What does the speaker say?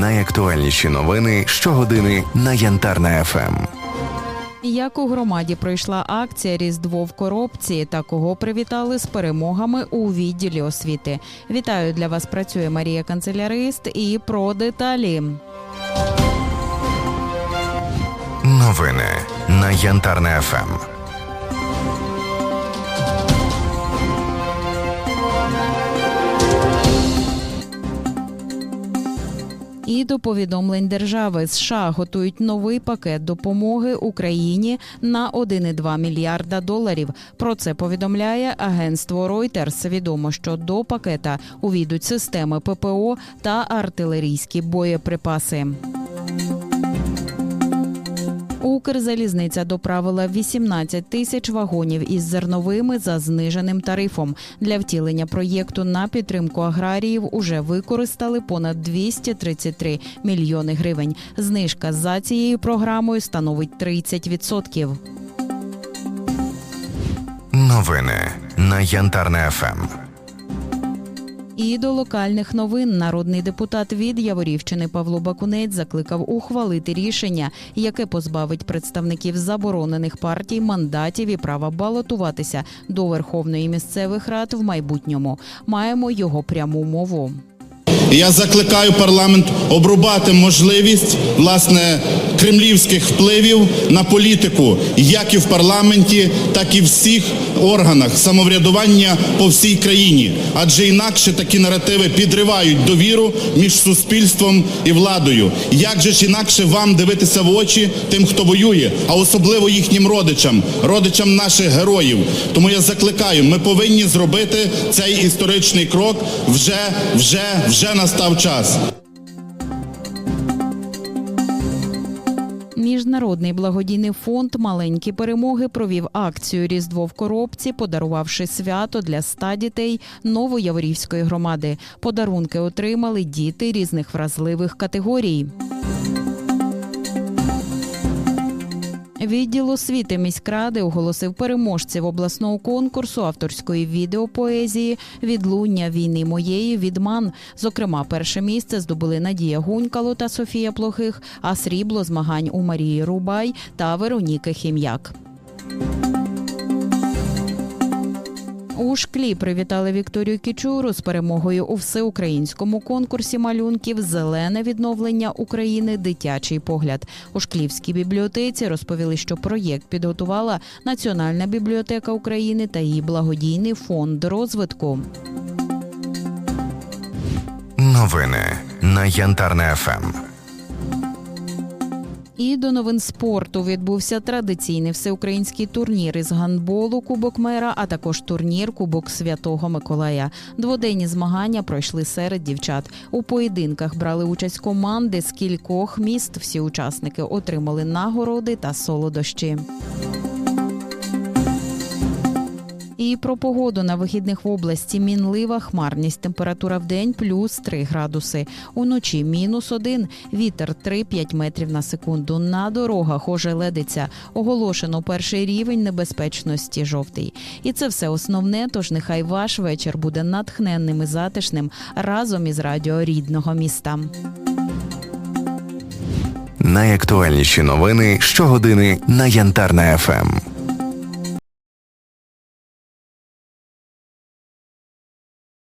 Найактуальніші новини щогодини на Янтарна ФМ. Як у громаді пройшла акція Різдво в коробці та кого привітали з перемогами у відділі освіти. Вітаю для вас. Працює Марія Канцелярист і про деталі. Новини на Янтарна ФМ. І до повідомлень держави США готують новий пакет допомоги Україні на 1,2 мільярда доларів. Про це повідомляє агентство Reuters. Відомо, що до пакета увійдуть системи ППО та артилерійські боєприпаси. Укрзалізниця доправила 18 тисяч вагонів із зерновими за зниженим тарифом. Для втілення проєкту на підтримку аграріїв уже використали понад 233 мільйони гривень. Знижка за цією програмою становить 30%. Новини на Янтарна ФМ. І до локальних новин народний депутат від Яворівщини Павло Бакунець закликав ухвалити рішення, яке позбавить представників заборонених партій мандатів і права балотуватися до Верховної місцевих рад в майбутньому. Маємо його пряму мову. Я закликаю парламент обрубати можливість власне кремлівських впливів на політику, як і в парламенті, так і в всіх органах самоврядування по всій країні. Адже інакше такі наративи підривають довіру між суспільством і владою. Як же ж інакше вам дивитися в очі тим, хто воює, а особливо їхнім родичам, родичам наших героїв. Тому я закликаю, ми повинні зробити цей історичний крок. Вже, вже, вже настав час. Міжнародний благодійний фонд Маленькі перемоги провів акцію Різдво в коробці, подарувавши свято для ста дітей Новояворівської громади. Подарунки отримали діти різних вразливих категорій. Відділ освіти міськради оголосив переможців обласного конкурсу авторської відеопоезії Відлуння війни моєї відман. Зокрема, перше місце здобули Надія Гунькало та Софія Плохих, а срібло змагань у Марії Рубай та Вероніки Хім'як. У шклі привітали Вікторію Кічуру з перемогою у всеукраїнському конкурсі малюнків Зелене відновлення України. Дитячий погляд у шклівській бібліотеці розповіли, що проєкт підготувала Національна бібліотека України та її благодійний фонд розвитку. Новини на Янтарна ФМ. І до новин спорту відбувся традиційний всеукраїнський турнір із гандболу Кубок Мера, а також турнір Кубок Святого Миколая. Дводенні змагання пройшли серед дівчат. У поєдинках брали участь команди з кількох міст. Всі учасники отримали нагороди та солодощі. І про погоду на вихідних в області мінлива хмарність. Температура в день плюс 3 градуси. Уночі мінус 1, вітер 3-5 метрів на секунду. На дорогах ожеледиться. Оголошено перший рівень небезпечності жовтий. І це все основне. Тож нехай ваш вечір буде натхненним і затишним разом із радіо рідного міста. Найактуальніші новини щогодини на Янтарна ФМ.